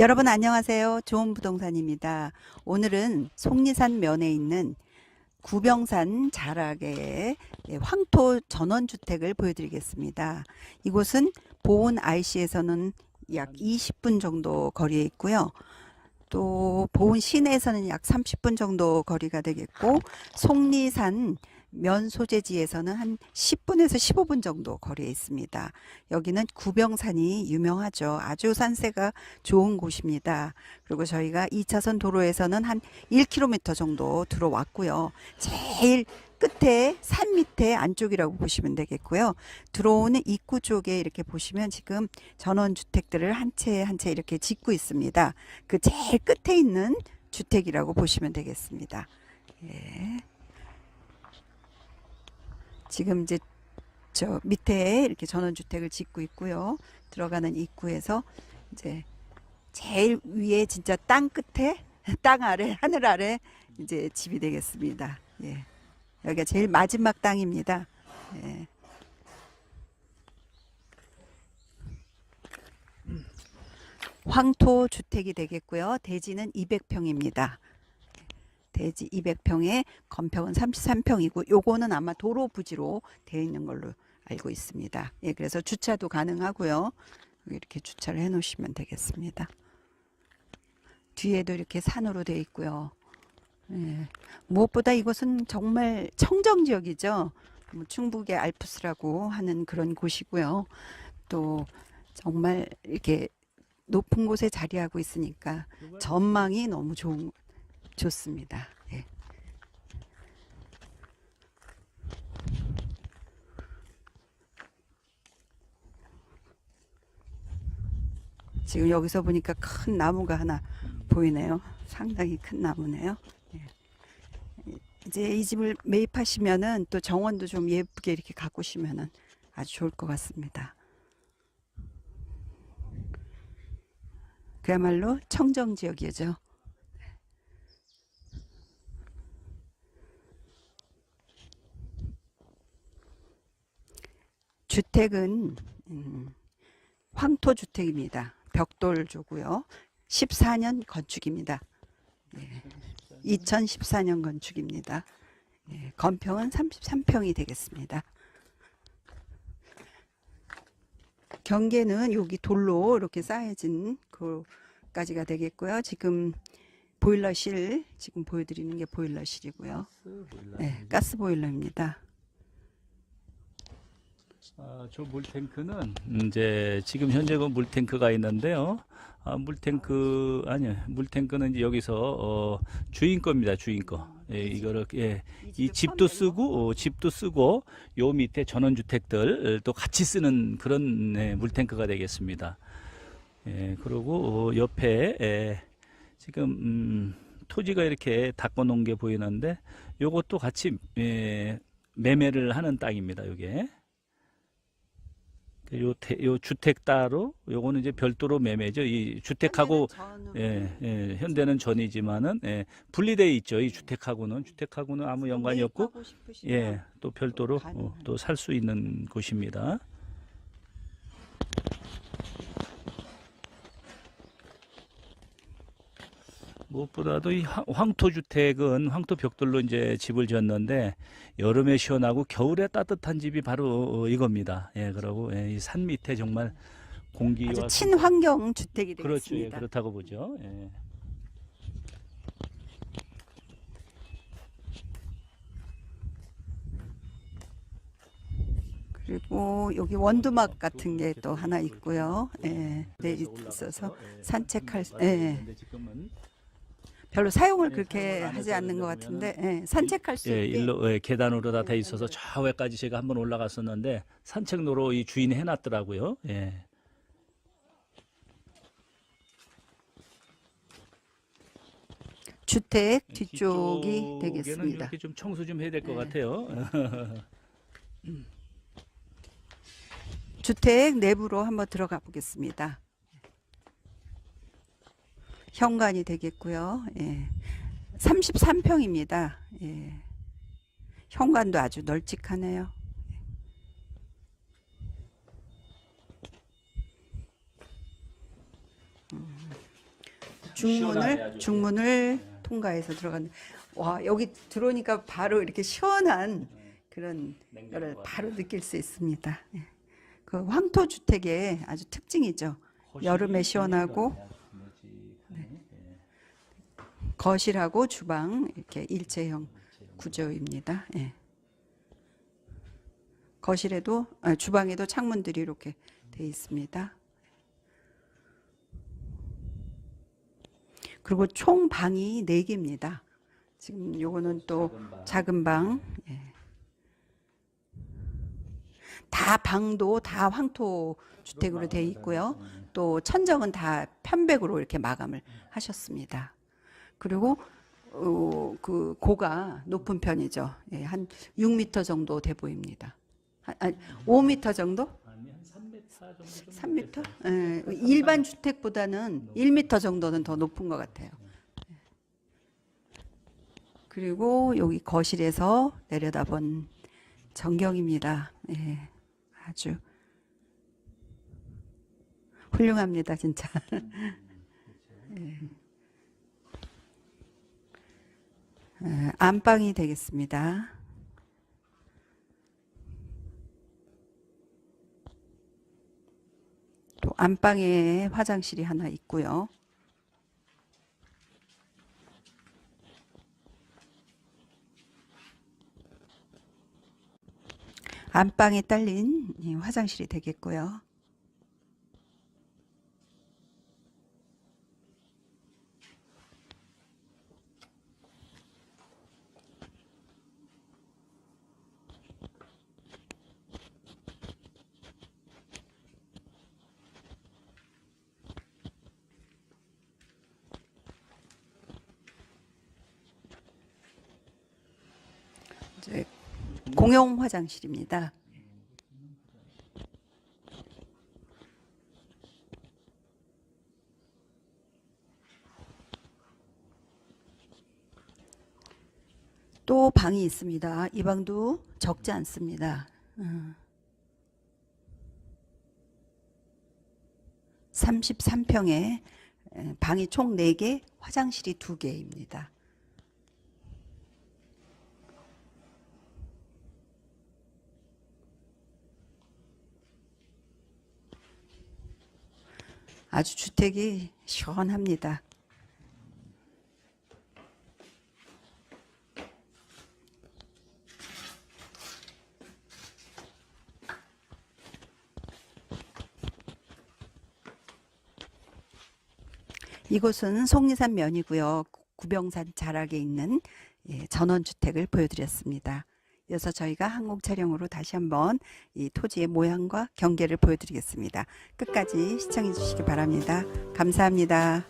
여러분 안녕하세요. 좋은 부동산입니다. 오늘은 속리산 면에 있는 구병산 자락의 예, 황토 전원주택을 보여드리겠습니다. 이곳은 보은 IC에서는 약 20분 정도 거리에 있고요. 또 보은 시내에서는 약 30분 정도 거리가 되겠고 속리산 면 소재지에서는 한 10분에서 15분 정도 거리에 있습니다. 여기는 구병산이 유명하죠. 아주 산세가 좋은 곳입니다. 그리고 저희가 2차선 도로에서는 한 1km 정도 들어왔고요. 제일 끝에 산 밑에 안쪽이라고 보시면 되겠고요. 들어오는 입구 쪽에 이렇게 보시면 지금 전원주택들을 한 채 한 채 이렇게 짓고 있습니다. 그 제일 끝에 있는 주택이라고 보시면 되겠습니다. 예. 지금 이제 저 밑에 이렇게 전원주택을 짓고 있고요. 들어가는 입구에서 이제 제일 위에 진짜 땅 끝에 땅 아래 하늘 아래 이제 집이 되겠습니다. 예. 여기가 제일 마지막 땅입니다. 예. 황토 주택이 되겠고요. 대지는 200평입니다. 대지 200평에 건평은 33평이고 요거는 아마 도로 부지로 되어 있는 걸로 알고 있습니다. 예, 그래서 주차도 가능하고요. 이렇게 주차를 해 놓으시면 되겠습니다. 뒤에도 이렇게 산으로 되어 있고요. 예, 무엇보다 이곳은 정말 청정 지역이죠. 뭐 충북의 알프스라고 하는 그런 곳이고요. 또 정말 이렇게 높은 곳에 자리하고 있으니까 전망이 너무 좋은 좋습니다. 예. 지금 여기서 보니까 큰 나무가 하나 보이네요. 상당히 큰 나무네요. 예. 이제 이 집을 매입하시면은 또 정원도 좀 예쁘게 이렇게 가꾸시면은 아주 좋을 것 같습니다. 그야말로 청정 지역이죠. 주택은 음, 황토 주택입니다. 벽돌조고요. 14년 건축입니다. 예, 2014년 건축입니다. 예, 건평은 33평이 되겠습니다. 경계는 여기 돌로 이렇게 쌓여진 그까지가 되겠고요. 지금 보일러실 지금 보여드리는 게 보일러실이고요. 네, 가스 보일러입니다. 아, 저 물탱크는 이제 지금 현재 그 물탱크가 있는데요. 아, 물탱크 아니요, 물탱크는 이제 여기서 어, 주인 겁니다, 주인 거. 예, 이거를 예, 이 집도 쓰고 어, 집도 쓰고 요 밑에 전원주택들 또 같이 쓰는 그런 네, 물탱크가 되겠습니다. 예, 그리고 어, 옆에 예, 지금 음, 토지가 이렇게 닦아 놓은 게 보이는데 요것도 같이 예, 매매를 하는 땅입니다, 요게. 요, 태, 요 주택 따로 요거는 이제 별도로 매매죠. 이 주택하고 예, 예, 현대는 전이지만은 예, 분리돼 있죠. 이 주택하고는 주택하고는 아무 연관이 없고 예, 또 별도로 어, 또살 수 있는 곳입니다. 무엇보다도 이 황- 황토 주택은 황토 벽돌로 이제 집을 지었는데 여름에 시원하고 겨울에 따뜻한 집이 바로 어, 이겁니다. 예, 그러고 예, 이산 밑에 정말 공기와 아주 친환경 주택이 그렇죠, 예, 되겠습니다. 그렇다고 보죠. 예. 그리고 여기 원두막 같은 게 또 하나 있고요. 예, 네, 있어서 산책할 수- 예. 별로 사용을 예, 그렇게 사용을 안 하지 해서 않는 것 같은데 예, 산책할 수 예, 있게 일로 예, 계단으로 다 돼 있어서 좌우에까지 제가 한번 올라갔었는데 산책로로 이 주인이 해놨더라고요. 예. 주택 뒤쪽이 뒤쪽에는 되겠습니다. 이렇게 좀 청소 좀 해야 될것 네. 같아요. 주택 내부로 한번 들어가 보겠습니다. 현관이 되겠고요. 예. 33평입니다. 예. 현관도 아주 널찍하네요. 음. 중문을. 중문을 통과해서 들어갔는데 와 여기 들어오니까 바로 이렇게 시원한 그런 거를 바로 느낄 수 있습니다. 예. 그 황토 주택의 아주 특징이죠. 여름에 시원하고 네. 거실하고 주방 이렇게 일체형 구조입니다. 예. 거실에도 아, 주방에도 창문들이 이렇게 돼 있습니다. 그리고 총 방이 4개입니다. 지금 요거는 또 작은 방. 예. 다 방도 다 황토 주택으로 돼 있고요. 또 천정은 다 편백으로 이렇게 마감을 하셨습니다. 그리고 어, 그 고가 높은 편이죠. 예, 한 6m 정도 돼 보입니다. 한, 한 5m 정도? 아니 한 3m 정도 좀 3m? 예, 일반 주택보다는 1m 정도는 더 높은 것 같아요. 그리고 여기 거실에서 내려다본 전경입니다. 예, 아주 훌륭합니다, 진짜. 예. 예, 안방이 되겠습니다. 또 안방에 화장실이 하나 있고요. 안방에 딸린 이 화장실이 되겠고요. 이제 공용 화장실입니다. 또 방이 있습니다. 이 방도 적지 않습니다. 음. 33평에 방이 총 4개, 화장실이 2개입니다. 아주 주택이 시원합니다. 이곳은 속리산 면이고요. 구병산 자락에 있는 예, 전원주택을 보여드렸습니다. 이어서 저희가 항공 촬영으로 다시 한번 이 토지의 모양과 경계를 보여드리겠습니다. 끝까지 시청해 주시기 바랍니다. 감사합니다.